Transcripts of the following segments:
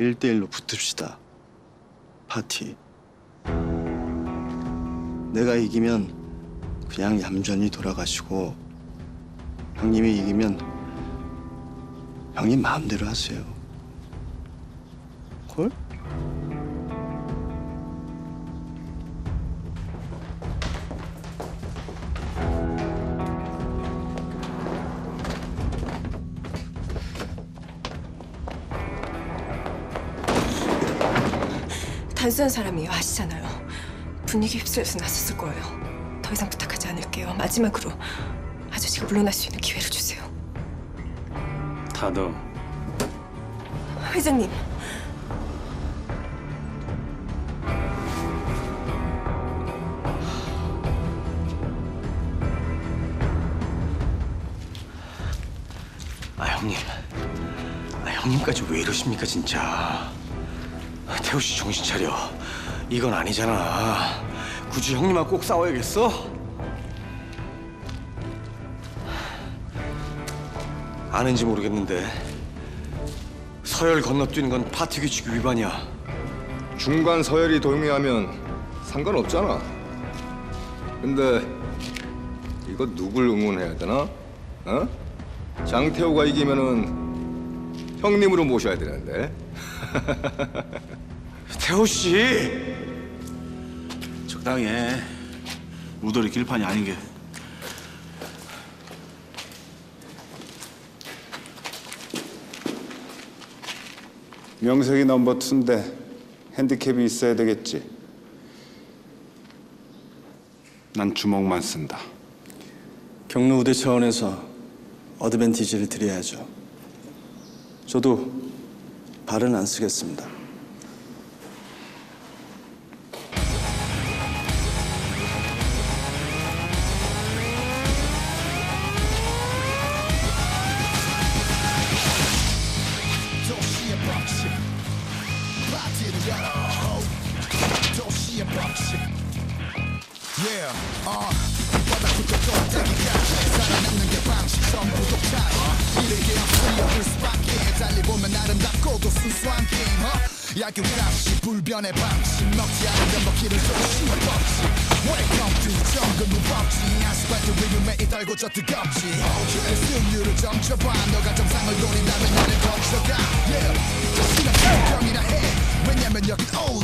일대일로 붙읍시다. 파티. 내가 이기면 그냥 얌전히 돌아가시고 형님이 이기면 형님 마음대로 하세요. 콜? 단순한 사람이에요 아시잖아요. 분위기 휩쓸려서 나섰을 거예요. 더 이상 부탁하지 않을게요. 마지막으로 아저씨가 물러날 수 있는 기회를 주세요. 다도. 회장님. 아 형님. 아 형님까지 왜 이러십니까 진짜. 아, 태우 씨 정신 차려 이건 아니잖아 굳이 형님하고 꼭 싸워야겠어? 아는지 모르겠는데 서열 건너뛰는 건 파티 규칙 위반이야 중간 서열이 동의하면 상관없잖아. 근데 이거 누굴 응원해야 되나? 어? 장태호가 이기면은 형님으로 모셔야 되는데. 태호 씨 적당히 해. 무도리 길판이 아닌 게. 명색이 넘버 투인데 핸디캡이 있어야 되겠지. 난 주먹만 쓴다. 경로 우대 차원에서 어드밴티지를 드려야죠. 저도 발은 안 쓰겠습니다. Yeah, uh. 바닥부터 꼭대기까지. 살아남는 게 방식 전부 독 차지 이르게 없으려 볼 수밖에 달리 보면 아름답고도 순수한 게임 uh. 약육값이 불변의 방식 먹지 않으면 먹기를 조심할 법칙 Welcome to 정글 무법지. 아스팔트 위를 매일 달고 저 뜨겁지. 내 승률을 점쳐봐. 너가 정상을 노린다면 나는 거쳐가. Yeah, 자신은 불경이라 해. 왜냐면 여긴 only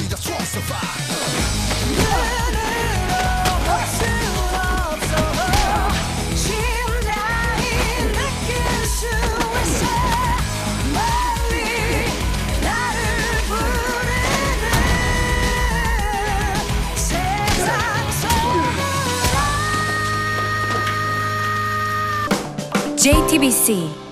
JTBC